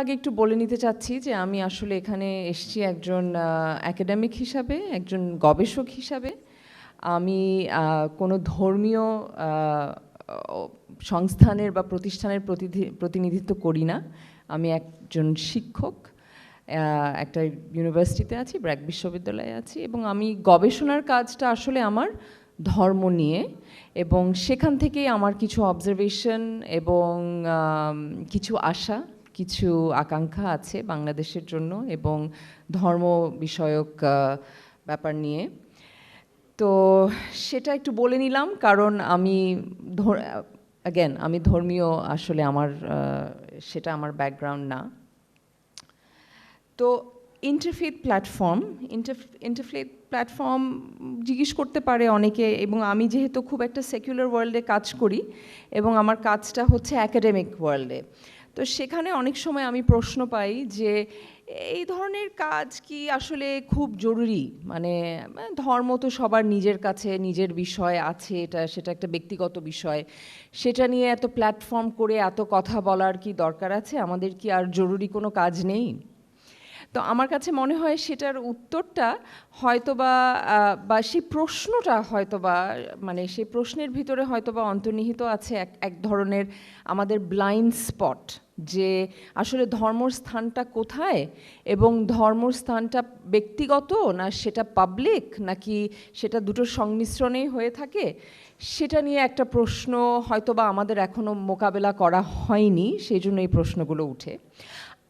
আগে একটু বলে নিতে চাচ্ছি যে আমি আসলে এখানে এসেছি একজন অ্যাকাডেমিক হিসাবে, একজন গবেষক হিসাবে। আমি কোনো ধর্মীয় সংস্থানের বা প্রতিষ্ঠানের প্রতিনিধিত্ব করি না। আমি একজন শিক্ষক একটা ইউনিভার্সিটিতে আছি, ব্র্যাক বিশ্ববিদ্যালয়ে আছি এবং আমি গবেষণার কাজটা আসলে আমার ধর্ম নিয়ে এবং সেখান থেকেই আমার কিছু অবজারভেশন এবং কিছু আশা কিছু আকাঙ্ক্ষা আছে বাংলাদেশের জন্য এবং ধর্ম বিষয়ক ব্যাপার নিয়ে। তো সেটা একটু বলে নিলাম কারণ আমি অ্যাগেন আমি ধর্মীয় আসলে আমার সেটা আমার ব্যাকগ্রাউন্ড না। তো ইন্টারফেথ প্ল্যাটফর্ম ইন্টারফেথ প্ল্যাটফর্ম জিজ্ঞেস করতে পারে অনেকে এবং আমি যেহেতু খুব একটা সেকুলার ওয়ার্ল্ডে কাজ করি এবং আমার কাজটা হচ্ছে অ্যাকাডেমিক ওয়ার্ল্ডে তো সেখানে অনেক সময় আমি প্রশ্ন পাই যে, এই ধরনের কাজ কি আসলে খুব জরুরি? মানে ধর্ম তো সবার নিজের কাছে, নিজের বিষয় আছে, এটা, সেটা একটা ব্যক্তিগত বিষয়। সেটা নিয়ে এত প্ল্যাটফর্ম করে এত কথা বলার কি দরকার আছে? আমাদের কি আর জরুরি কোনো কাজ নেই? তো আমার কাছে মনে হয় সেটার উত্তরটা হয়তোবা বা সেই প্রশ্নটা হয়তোবা মানে সেই প্রশ্নের ভিতরে হয়তোবা অন্তর্নিহিত আছে এক এক ধরনের আমাদের ব্লাইন্ড স্পট যে আসলে ধর্মস্থানটা কোথায় এবং ধর্মস্থানটা ব্যক্তিগত না সেটা পাবলিক নাকি সেটা দুটোর সংমিশ্রণেই হয়ে থাকে? সেটা নিয়ে একটা প্রশ্ন হয়তোবা আমাদের এখনও মোকাবেলা করা হয়নি, সেই জন্য এই প্রশ্নগুলো উঠে।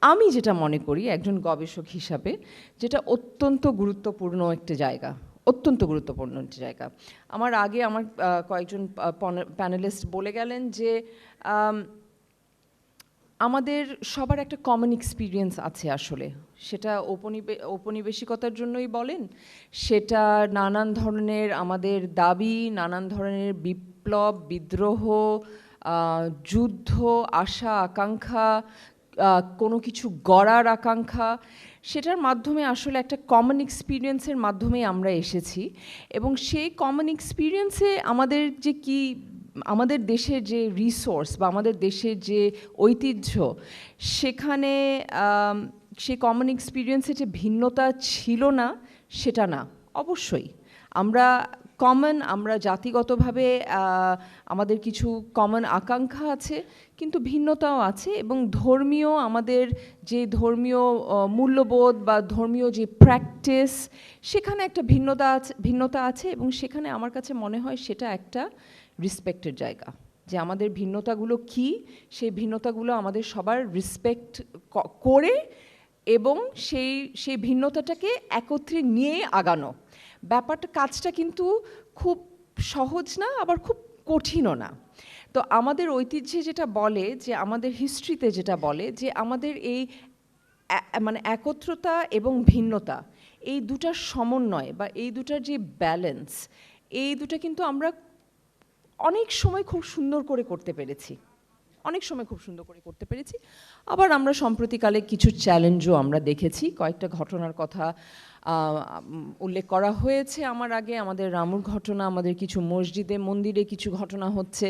আমি যেটা মনে করি একজন গবেষক হিসাবে, যেটা অত্যন্ত গুরুত্বপূর্ণ একটা জায়গা, অত্যন্ত গুরুত্বপূর্ণ একটি জায়গা। আমার আগে আমার কয়েকজন প্যানেলিস্ট বলে গেলেন যে আমাদের সবার একটা কমন এক্সপিরিয়েন্স আছে আসলে। সেটা ঔপনিবে ঔপনিবেশিকতার জন্যই বলেন, সেটা নানান ধরনের আমাদের দাবি, নানান ধরনের বিপ্লব, বিদ্রোহ যুদ্ধ, আশা, আকাঙ্ক্ষা কোনো কিছু গড়ার আকাঙ্ক্ষা, সেটার মাধ্যমে আসলে একটা কমন এক্সপিরিয়েন্সের মাধ্যমেই আমরা এসেছি। এবং সেই কমন এক্সপিরিয়েন্সে আমাদের যে কি, আমাদের দেশের যে রিসোর্স বা আমাদের দেশের যে ঐতিহ্য, সেখানে সে কমন এক্সপিরিয়েন্সে যে ভিন্নতা ছিল না, সেটা না, অবশ্যই। আমরা কমন আমরা জাতিগতভাবে আমাদের কিছু কমন আকাঙ্ক্ষা আছে, কিন্তু ভিন্নতাও আছে এবং ধর্মীয় আমাদের যে ধর্মীয় মূল্যবোধ বা ধর্মীয় যে প্র্যাকটিস সেখানে একটা ভিন্নতা আছে ভিন্নতা আছে এবং সেখানে আমার কাছে মনে হয় সেটা একটা রেসপেক্টের জায়গা। যে আমাদের ভিন্নতাগুলো কি, সেই ভিন্নতাগুলো আমাদের সবার রেসপেক্ট করে এবং সেই সেই ভিন্নতাটাকে একত্রে নিয়ে আগানো। ব্যাপারটা, কাজটা কিন্তু খুব সহজ না, আবার খুব কঠিনও না। তো আমাদের ঐতিহ্যে যেটা বলে, যে আমাদের হিস্ট্রিতে যেটা বলে, যে আমাদের এই মানে একত্রতা এবং ভিন্নতা, এই দুটার সমন্বয় বা এই দুটার যে ব্যালেন্স এই দুটা কিন্তু আমরা অনেক সময় খুব সুন্দর করে করতে পেরেছি। অনেক সময় খুব সুন্দর করে করতে পেরেছি। আবার আমরা সম্প্রতিকালে কিছু চ্যালেঞ্জও আমরা দেখেছি। কয়েকটা ঘটনার কথা উল্লেখ করা হয়েছে আমার আগে। আমাদের রামুর ঘটনা, আমাদের কিছু মসজিদে, মন্দিরে কিছু ঘটনা হচ্ছে।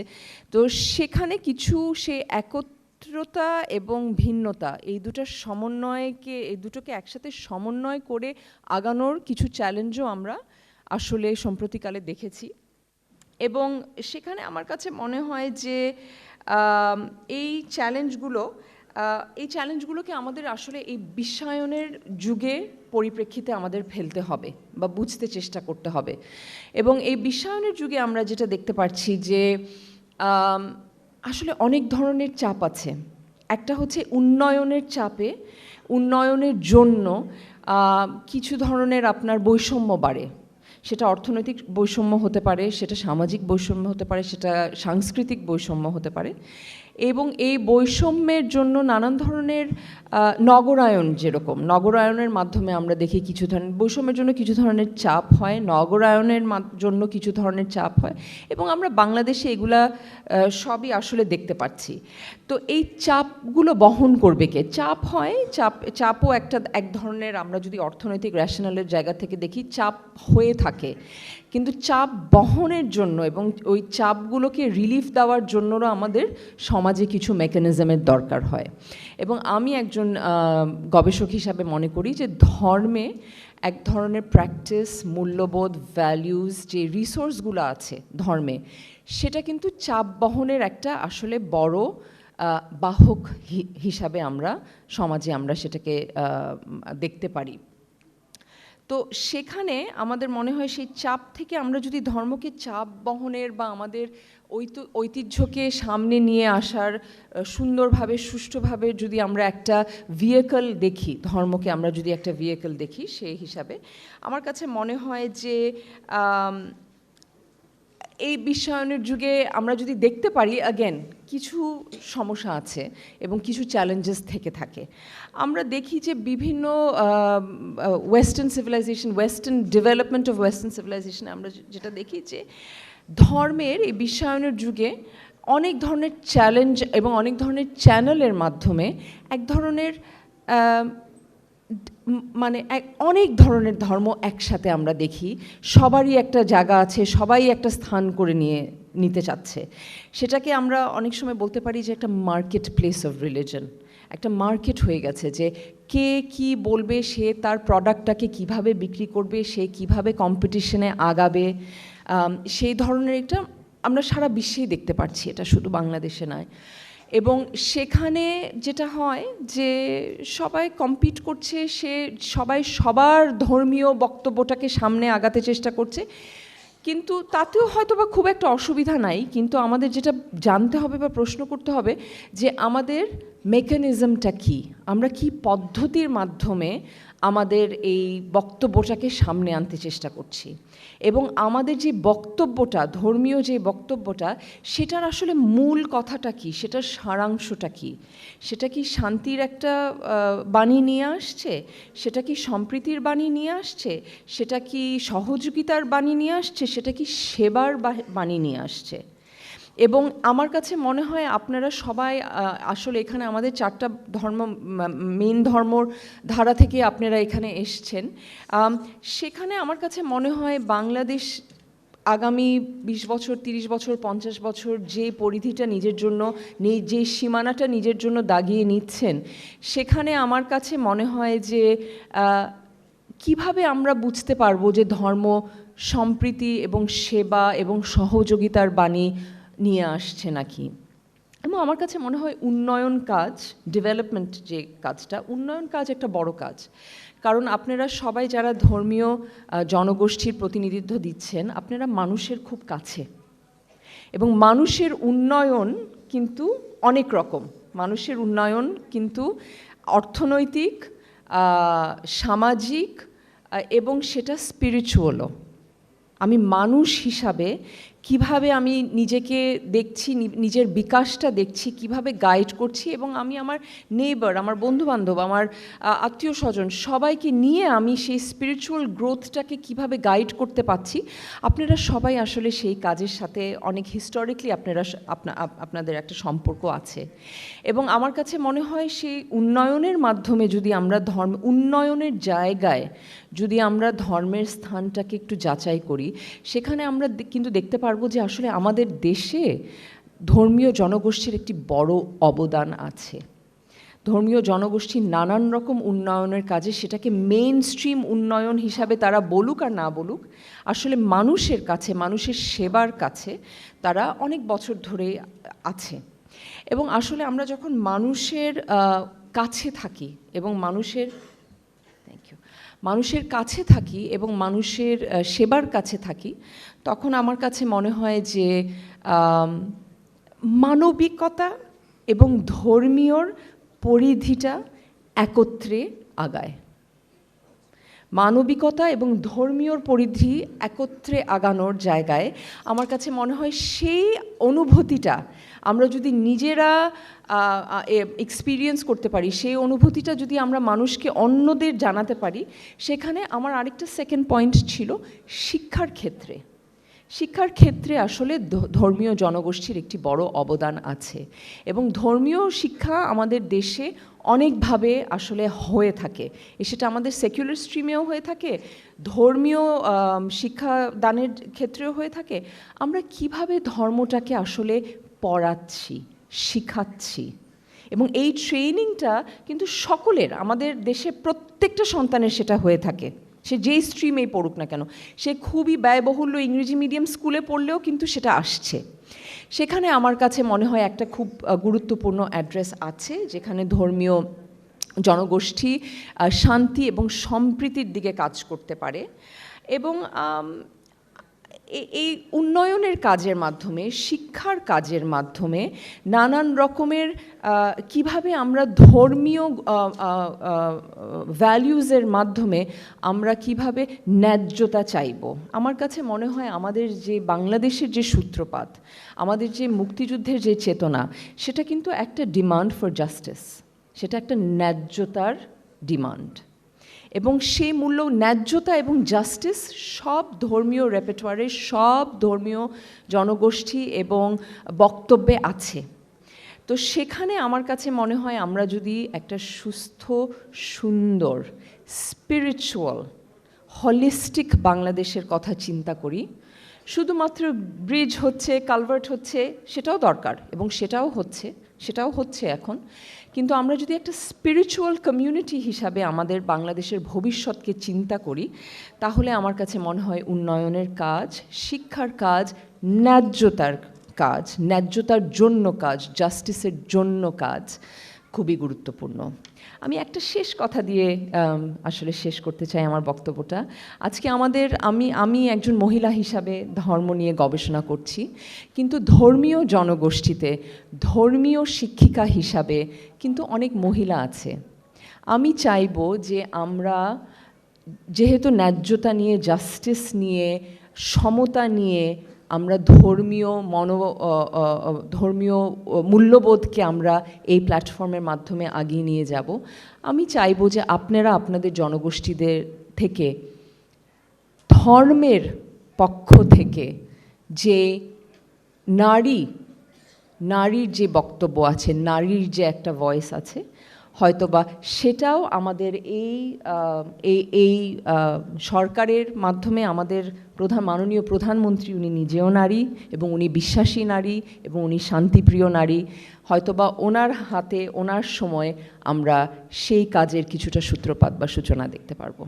তো সেখানে কিছু সে একত্রতা এবং ভিন্নতা, এই দুটার সমন্বয়কে, এই দুটোকে একসাথে সমন্বয় করে আগানোর কিছু চ্যালেঞ্জও আমরা আসলে সম্প্রতিকালে দেখেছি। এবং সেখানে আমার কাছে মনে হয় যে এই চ্যালেঞ্জগুলো এই চ্যালেঞ্জগুলোকে আমাদের আসলে এই বিশ্বায়নের যুগে পরিপ্রেক্ষিতে আমাদের ফেলতে হবে বা বুঝতে চেষ্টা করতে হবে। এবং এই বিশ্বায়নের যুগে আমরা যেটা দেখতে পাচ্ছি যে আসলে অনেক ধরনের চাপ আছে। একটা হচ্ছে উন্নয়নের চাপে, উন্নয়নের জন্য কিছু ধরনের আপনার বৈষম্য বাড়ে। সেটা অর্থনৈতিক বৈষম্য হতে পারে, সেটা সামাজিক বৈষম্য হতে পারে, সেটা সাংস্কৃতিক বৈষম্য হতে পারে। এবং এই বৈষম্যের জন্য নানান ধরনের নগরায়ন যেরকম, নগরায়নের মাধ্যমে আমরা দেখি কিছু ধরনের, বৈষম্যের জন্য কিছু ধরনের চাপ হয়, নগরায়নের জন্য কিছু ধরনের চাপ হয় এবং আমরা বাংলাদেশে এগুলা সবই আসলে দেখতে পাচ্ছি। তো এই চাপগুলো বহন করবে কে? চাপ হয়, চাপ, চাপও একটা এক ধরনের আমরা যদি অর্থনৈতিক রেশনালের জায়গা থেকে দেখি, চাপ হয়ে থাকে। কিন্তু চাপ বহনের জন্য এবং ওই চাপগুলোকে রিলিফ দেওয়ার জন্যও আমাদের সমাজ সমাজে কিছু মেকানিজমের দরকার হয়। এবং আমি একজন গবেষক হিসাবে মনে করি যে ধর্মে এক ধরনের প্র্যাকটিস মূল্যবোধ ভ্যালিউজ যে রিসোর্সগুলো আছে ধর্মে, সেটা কিন্তু চাপ বহনের একটা আসলে বড় বাহক হিসাবে আমরা, সমাজে আমরা সেটাকে দেখতে পারি। তো সেখানে আমাদের মনে হয় সেই চাপ থেকে আমরা যদি ধর্মকে চাপ বহনের বা আমাদের ঐত- ঐতিহ্যকে সামনে নিয়ে আসার সুন্দরভাবে, সুষ্ঠুভাবে যদি আমরা একটা ভিয়েকল দেখি, ধর্মকে আমরা যদি একটা ভিয়েকল দেখি সেই হিসাবে, আমার কাছে মনে হয় যে এই বিশ্বায়নের যুগে আমরা যদি দেখতে পারি অ্যাগেন কিছু সমস্যা আছে এবং কিছু চ্যালেঞ্জেস থেকে থাকে। আমরা দেখি যে বিভিন্ন western civilisation western development of western civilisation আমরা যেটা দেখি যে ধর্মের এই বিশ্বায়নের যুগে অনেক ধরনের চ্যালেঞ্জ এবং অনেক ধরনের চ্যানেলের মাধ্যমে এক ধরনের মানে এক- অনেক ধরনের ধর্ম একসাথে আমরা দেখি। সবারই একটা জায়গা আছে, সবাই একটা স্থান করে নিয়ে, নিতে চাচ্ছে। সেটাকে আমরা অনেক সময় বলতে পারি যে একটা মার্কেট প্লেস অফ রিলিজন একটা মার্কেট হয়ে গেছে যে কে কি বলবে, সে তার প্রোডাক্টটাকে কীভাবে বিক্রি করবে, সে কীভাবে কম্পিটিশনে আগাবে। সেই ধরনের একটা আমরা সারা বিশ্বেই দেখতে পাচ্ছি এটা শুধু বাংলাদেশে নয়। এবং সেখানে যেটা হয় যে সবাই কম্পিট করছে, সে সবাই সবার ধর্মীয় বক্তব্যটাকে সামনে আগাতে চেষ্টা করছে। কিন্তু তাতেও হয়তো বা খুব একটা অসুবিধা নাই, কিন্তু আমাদের যেটা জানতে হবে বা প্রশ্ন করতে হবে যে আমাদের মেকানিজমটা কি? আমরা কি পদ্ধতির মাধ্যমে আমাদের এই বক্তব্যটাকে সামনে আনতে চেষ্টা করছি? এবং আমাদের যে বক্তব্যটা, ধর্মীয় যে বক্তব্যটা, সেটার আসলে মূল কথাটা কি? সেটার সারাংশটা কি? সেটা কি শান্তির একটা বাণী নিয়ে আসছে? সেটা কি সম্প্রীতির বাণী নিয়ে আসছে? সেটা কি সহযোগিতার বাণী নিয়ে আসছে? সেটা কি সেবার বাণী নিয়ে আসছে? এবং আমার কাছে মনে হয় আপনারা সবাই আসলে এখানে আমাদের চারটা ধর্ম মেন ধর্মর ধারা থেকে আপনারা এখানে এসছেন। সেখানে আমার কাছে মনে হয় বাংলাদেশ আগামী বিশ বছর, তিরিশ বছর, পঞ্চাশ বছর যে পরিধিটা নিজের জন্য যে সীমানাটা নিজের জন্য দাগিয়ে নিচ্ছেন, সেখানে আমার কাছে মনে হয় যে কীভাবে আমরা বুঝতে পারব যে ধর্ম সম্প্রীতি এবং সেবা এবং সহযোগিতার বাণী নিয়ে আসছে নাকি? এবং আমার কাছে মনে হয় উন্নয়ন কাজ ডেভেলপমেন্ট যে কাজটা, উন্নয়ন কাজ একটা বড় কাজ। কারণ আপনারা সবাই যারা ধর্মীয় জনগোষ্ঠীর প্রতিনিধিত্ব দিচ্ছেন, আপনারা মানুষের খুব কাছে। এবং মানুষের উন্নয়ন কিন্তু অনেক রকম। মানুষের উন্নয়ন কিন্তু অর্থনৈতিক সামাজিক এবং সেটা স্পিরিচুয়ালও আমি মানুষ হিসাবে কীভাবে আমি নিজেকে দেখছি নিজের বিকাশটা দেখছি, কীভাবে গাইড করছি এবং আমি আমার নেইবার আমার বন্ধুবান্ধব, আমার আত্মীয় স্বজন সবাইকে নিয়ে আমি সেই স্পিরিচুয়াল গ্রোথটাকে কীভাবে গাইড করতে পারছি, আপনারা সবাই আসলে সেই কাজের সাথে অনেক হিস্টোরিকলি আপনারা আপনাদের একটা সম্পর্ক আছে। এবং আমার কাছে মনে হয় সেই উন্নয়নের মাধ্যমে যদি আমরা ধর্ম, উন্নয়নের জায়গায় যদি আমরা ধর্মের স্থানটাকে একটু যাচাই করি, সেখানে আমরা কিন্তু দেখতে পারব যে আসলে আমাদের দেশে ধর্মীয় জনগোষ্ঠীর একটি বড় অবদান আছে। ধর্মীয় জনগোষ্ঠীর নানান রকম উন্নয়নের কাজে সেটাকে মেইন স্ট্রিম উন্নয়ন হিসাবে তারা বলুক আর না বলুক, আসলে মানুষের কাছে, মানুষের সেবার কাছে তারা অনেক বছর ধরে আছে। এবং আসলে আমরা যখন মানুষের কাছে থাকি এবং মানুষের মানুষের কাছে থাকি এবং মানুষের সেবার কাছে থাকি, তখন আমার কাছে মনে হয় যে মানবিকতা এবং ধর্মীয়র পরিধিটা একত্রে আগায়। মানবিকতা এবং ধর্মীয়র পরিধি একত্রে আগানোর জায়গায় আমার কাছে মনে হয় সেই অনুভূতিটা আমরা যদি নিজেরা এক্সপিরিয়েন্স করতে পারি সেই অনুভূতিটা যদি আমরা মানুষকে অন্যদের জানাতে পারি সেখানে আমার আরেকটা সেকেন্ড পয়েন্ট ছিল শিক্ষার ক্ষেত্রে। শিক্ষার ক্ষেত্রে আসলে ধর্মীয় জনগোষ্ঠীর একটি বড় অবদান আছে এবং ধর্মীয় শিক্ষা আমাদের দেশে অনেকভাবে আসলে হয়ে থাকে। সেটা আমাদের সেকুলার স্ট্রিমেও হয়ে থাকে ধর্মীয় আম, শিক্ষাদানের ক্ষেত্রেও হয়ে থাকে। আমরা কীভাবে ধর্মটাকে আসলে পড়াচ্ছি, শিখাচ্ছি। এবং এই ট্রেনিংটা কিন্তু সকলের, আমাদের দেশে প্রত্যেকটা সন্তানের সেটা হয়ে থাকে। সে যেই স্ট্রিমেই পড়ুক না কেন, সে খুবই ব্যয়বহুল্য ইংরেজি মিডিয়াম স্কুলে পড়লেও কিন্তু সেটা আসছে। সেখানে আমার কাছে মনে হয় একটা খুব গুরুত্বপূর্ণ অ্যাড্রেস আছে, যেখানে ধর্মীয় জনগোষ্ঠী শান্তি এবং সম্প্রীতির দিকে কাজ করতে পারে। এবং এই উন্নয়নের কাজের মাধ্যমে, শিক্ষার কাজের মাধ্যমে নানান রকমের কীভাবে আমরা ধর্মীয় ভ্যালিউজের মাধ্যমে আমরা কীভাবে ন্যায্যতা চাইব। আমার কাছে মনে হয় আমাদের যে বাংলাদেশের যে সূত্রপাত, আমাদের যে মুক্তিযুদ্ধের যে চেতনা, সেটা কিন্তু একটা ডিমান্ড ফর জাস্টিস সেটা একটা ন্যায্যতার ডিমান্ড এবং সেই মূল্য ন্যায্যতা এবং জাস্টিস সব ধর্মীয় রেপার্টোয়ারে সব ধর্মীয় জনগোষ্ঠী এবং বক্তব্যে আছে। তো সেখানে আমার কাছে মনে হয় আমরা যদি একটা সুস্থ, সুন্দর স্পিরিচুয়াল হলিস্টিক বাংলাদেশের কথা চিন্তা করি, শুধুমাত্র ব্রিজ হচ্ছে কালভার্ট হচ্ছে, সেটাও দরকার এবং সেটাও হচ্ছে সেটাও হচ্ছে এখন। কিন্তু আমরা যদি একটা স্পিরিচুয়াল কমিউনিটি হিসাবে আমাদের বাংলাদেশের ভবিষ্যৎকে চিন্তা করি, তাহলে আমার কাছে মনে হয় উন্নয়নের কাজ, শিক্ষার কাজ, ন্যায্যতার কাজ, ন্যায্যতার জন্য কাজ জাস্টিসের জন্য কাজ। খুবই গুরুত্বপূর্ণ। আমি একটা শেষ কথা দিয়ে আসলে শেষ করতে চাই আমার বক্তব্যটা। আজকে আমাদের, আমি আমি একজন মহিলা হিসাবে ধর্ম নিয়ে গবেষণা করছি, কিন্তু ধর্মীয় জনগোষ্ঠীতে ধর্মীয় শিক্ষিকা হিসাবে কিন্তু অনেক মহিলা আছে। আমি চাইব যে আমরা, যেহেতু ন্যায্যতা নিয়ে, জাস্টিস নিয়ে, সমতা নিয়ে আমরা ধর্মীয় মনো ধর্মীয় মূল্যবোধকে আমরা এই প্ল্যাটফর্মের মাধ্যমে আগিয়ে নিয়ে যাব। আমি চাইব যে আপনারা আপনাদের জনগোষ্ঠীদের থেকে, ধর্মের পক্ষ থেকে যে নারী, নারীর যে বক্তব্য আছে, নারীর যে একটা ভয়েস আছে হয়তোবা সেটাও আমাদের এই এই সরকারের মাধ্যমে আমাদের প্রধান, মাননীয় প্রধানমন্ত্রী উনি নিজেও নারী এবং উনি বিশ্বাসী নারী এবং উনি শান্তিপ্রিয় নারী। হয়তোবা ওনার হাতে, ওনার সময় আমরা সেই কাজের কিছুটা সূত্রপাত বা সূচনা দেখতে পারব।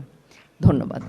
ধন্যবাদ।